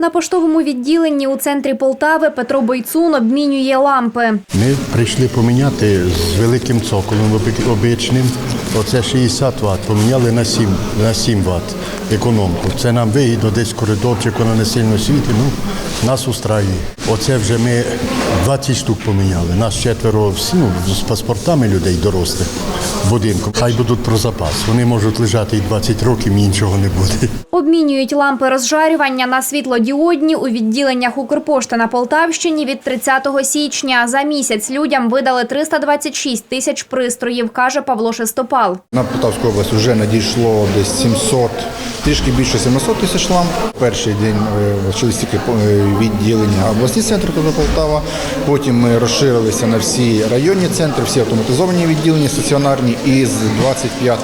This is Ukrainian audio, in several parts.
На поштовому відділенні у центрі Полтави Петро Бойцун обмінює лампи. Ми прийшли поміняти з великим цоколем обичним. Оце 60 Вт, поміняли на 7, на 7 Вт економку. Це нам вигідно, десь коридорчик, воно не сильно світить, ну, нас устраює. Оце вже ми 20 штук поміняли. Нас четверо всі, ну, з паспортами людей дорослих в будинку. Хай будуть про запас. Вони можуть лежати і 20 років, і нічого не буде. Обмінюють лампи розжарювання на світлодіодні у відділеннях Укрпошти на Полтавщині від 30 січня. За місяць людям видали 326 тисяч пристроїв, каже Павло Шестопал. На Полтавську область вже надійшло десь 700, трішки більше 700 тисяч ламп. Перший день е, тільки е, відділення обласні центри Полтава. Потім ми розширилися на всі районні центри, всі автоматизовані відділення стаціонарні. І з 25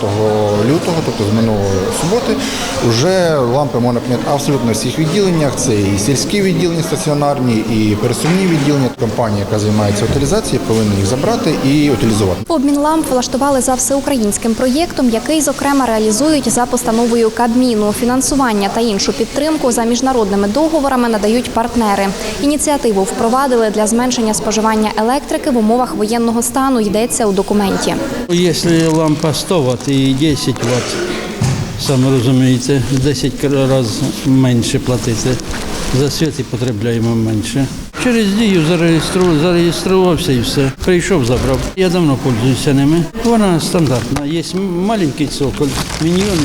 лютого, тобто з минулої суботи, вже лампи можна прийняти абсолютно всіх відділеннях. Це і сільські відділення стаціонарні, і пересувні відділення. Компанія, яка займається утилізацією, повинна їх забрати і утилізувати. Обмін ламп влаштували за всеукраїнським проєктом, який, зокрема, реалізують за постановою Кабміну. Фінансування та іншу підтримку за міжнародними договорами надають партнери. Ініціативу впровадили для зменшення споживання електрики в умовах воєнного стану. Йдеться у документі. Якщо лампа 100 Вт і 10 Вт, саме розумієте, в 10 разів менше платити. За світ і потребляємо менше. Через дію зареєстрував, зареєструвався і все. Прийшов, забрав. Я давно пользуюся ними. Вона стандартна. Є маленький цоколь, міньйон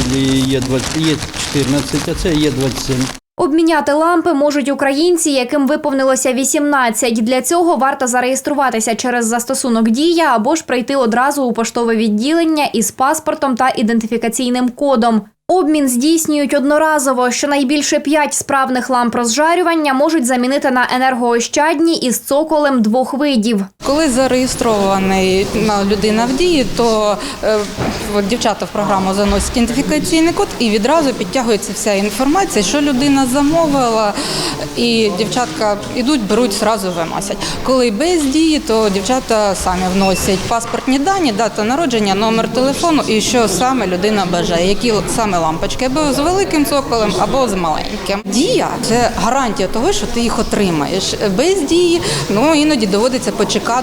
є 20, є 14, а це є 27. Обміняти лампи можуть українці, яким виповнилося 18. Для цього варто зареєструватися через застосунок Дія або ж прийти одразу у поштове відділення із паспортом та ідентифікаційним кодом. Обмін здійснюють одноразово. Щонайбільше п'ять справних ламп розжарювання можуть замінити на енергоощадні із цоколем двох видів. Коли зареєстрований на людина в дії, то е, от дівчата в програму заносять ідентифікаційний код і відразу підтягується вся інформація, що людина замовила, і дівчатка йдуть, беруть, зразу виносять. Коли без дії, то дівчата самі вносять паспортні дані, дата народження, номер телефону і що саме людина бажає, які саме лампочки, або з великим цоколем, або з маленьким. Дія це гарантія того, що ти їх отримаєш. Без дії ну іноді доводиться почекати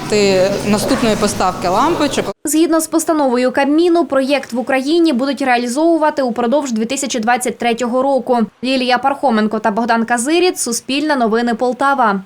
наступної поставки лампочок. Згідно з постановою Кабміну, проєкт в Україні будуть реалізовувати упродовж 2023 року. Лілія Пархоменко та Богдан Казиріт Суспільне новини Полтава.